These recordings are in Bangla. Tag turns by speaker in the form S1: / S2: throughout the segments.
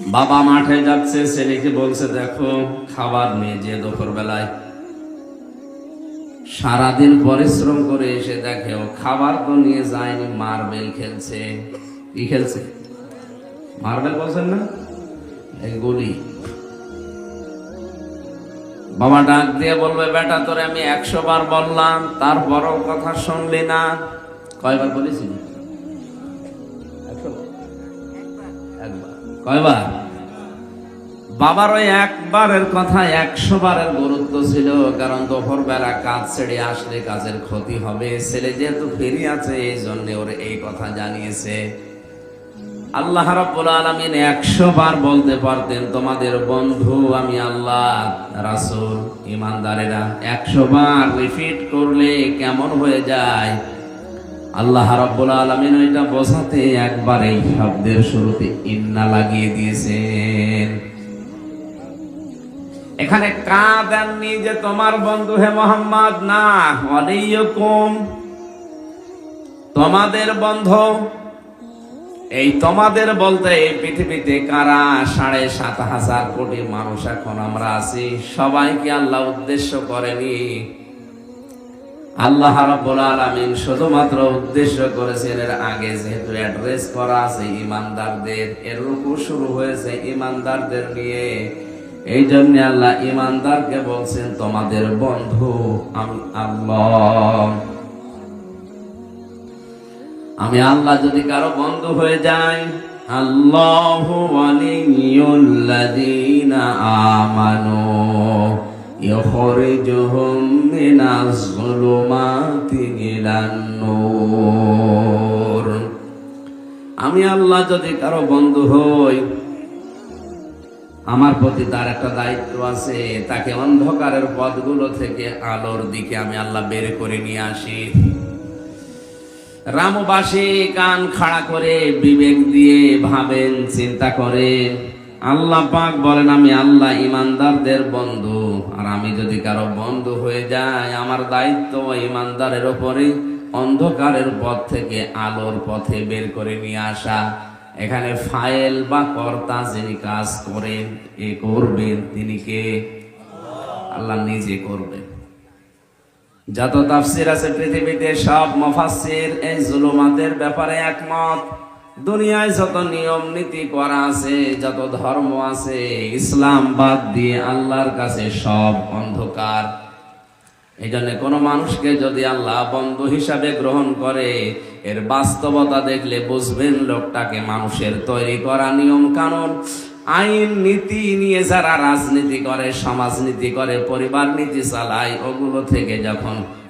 S1: বাবা মাঠে যাচ্ছে ছেলেকে বলছে, দেখো, খাবার নিয়ে যে দুপুর বেলায় সারাদিন পরিশ্রম করে এসে দেখে, ও খাবার তো নিয়ে যায়নি, মার্বেল খেলছে। কি খেলছে? মার্বেল বলছেন না? এই গলি। বাবা ডাক দিয়ে বলবে, বেটা, তোরে আমি একশো বার বললাম, তারপরও কথা শুনলি না। কয়বার বলেছি একবার। কয়বার? বাবার ওই একবারের কথা একশো বারের গুরুত্ব ছিল, কারণ দুপুর বেলা কাজ ছেড়ে আসলে কাজের ক্ষতি হবে। ছেলে যেহেতু ফিরে আছে এই জন্য ওর এই কথা জানিয়েছে। আল্লাহ রাব্বুল আলামিন একশো বার বলতে পারতেন, তোমাদের বন্ধু আমি আল্লাহ, রাসূল ইমানদারেরা একশো বার রিপিট করলে কেমন হয়ে যায়? আল্লাহ রাব্বুল আলামিন ওইটা বোঝাতে একবার এই শব্দের শুরুতে ইন্না লাগিয়ে দিয়েছেন। এখানে কা দেননি যে তোমার বন্ধু হে মোহাম্মদ না, ওয়ালাইকুম। তোমাদের বন্ধু, এই তোমাদের বলতে এই পৃথিবীতে কারা? সাড়ে সাত হাজার কোটি মানুষ এখন আমরা আছি। সবাইকে আল্লাহ উদ্দেশ্য করেনি। আল্লাহ রাব্বুল আলামিন শুধুমাত্র উদ্দেশ্য করেছেন এর আগে যেহেতু অ্যাড্রেস করা আছে ইমানদারদের এর রূপও শুরু হয়েছে ইমানদারদের নিয়ে। এই জন্য আল্লাহ ইমানদারকে বলছেন, তোমাদের বন্ধু আমি, আল্লাহ। আমি আল্লাহ যদি কারও বন্ধ হয়ে যাই, আল্লাহ ওয়ালিয়ুল্লাযীনা আমানু। ইখরিজুহুম মিনাজ যুলুমাতি ইলান নূর আমি আল্লাহ যদি কারও বন্ধু হই, আমার প্রতি তার একটা দায়িত্ব আছে, তাকে অন্ধকারের পথগুলো থেকে আলোর দিকে আমি আল্লাহ বের করে নিয়ে আসি। রামবাসী কান খাড়া করে বিবেক দিয়ে ভাবেন, চিন্তা করেন আল্লাহ পাক বলেন, আমি আল্লাহ ইমানদারদের বন্ধু। আর আমি যদি কারও বন্ধু হয়ে যাই, আমার দায়িত্ব ইমানদারের ওপরে অন্ধকারের পথ থেকে আলোর পথে বের করে নিয়ে আসা। এখানে ফাইল বা কর্তা যিনি কাজ করেন, এ করবেন তিনি কে? আল্লাহ নিজে করবেন। যত তাফসির আছে পৃথিবীতে, সব মুফাসসির এই জুলুমাতের ব্যাপারে একমত। দুনিয়ায় যত নিয়ম নীতি করা আছে, যত ধর্ম আছে, ইসলাম বাদ দিয়ে আল্লাহর কাছে সব অন্ধকার। এই জন্য কোনো মানুষকে যদি আল্লাহ বন্ধু হিসাবে গ্রহণ করে, এর বাস্তবতা দেখলে বুঝবেন লোকটাকে মানুষের তৈরি করা নিয়ম কানুন। আইন, নীতি নিয়ে যারা রাজনীতি করে, সমাজনীতি করে, পরিবার নীতি চালায়, ওগুলো থেকে যখন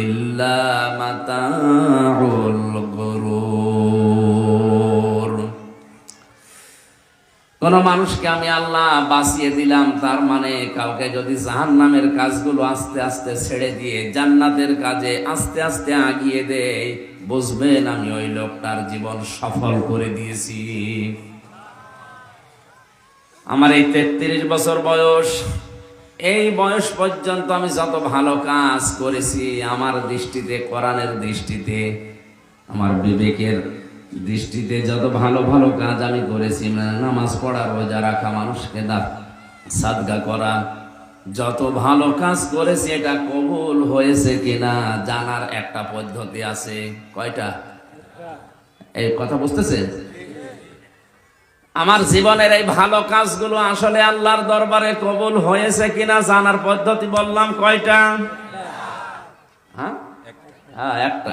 S1: ইল্লা মাতাউল গুরুর। কোন মানুষকে আমি আল্লাহ বাঁচিয়ে দিলাম, তার মানে কাউকে যদি জাহান নামের কাজগুলো আস্তে আস্তে ছেড়ে দিয়ে জান্নাতের কাজে আস্তে আস্তে আগিয়ে দেয়, বুঝবেন আমি ওই লোকটার জীবন সফল করে দিয়েছি। আমার এই তেত্রিশ বছর বয়স এই বয়স পর্যন্ত আমি যত ভালো কাজ করেছি আমার দৃষ্টিতে, কোরআনের দৃষ্টিতে, আমার বিবেকের দৃষ্টিতে যত ভালো ভালো কাজ আমি করেছি মানে নামাজ পড়া, রোজা রাখা, মানুষকে সাদগা করা, যত ভালো কাজ করেছি এটা কবুল হয়েছে কিনা জানার একটা পদ্ধতি আছে। কয়টা? এই কথা বুঝতেছেন? আমার জীবনের এই ভালো কাজগুলো আসলে আল্লাহর দরবারে কবুল হয়েছে কিনা জানার পদ্ধতি বললাম কয়টা? হ্যাঁ। হ্যাঁ? একটা।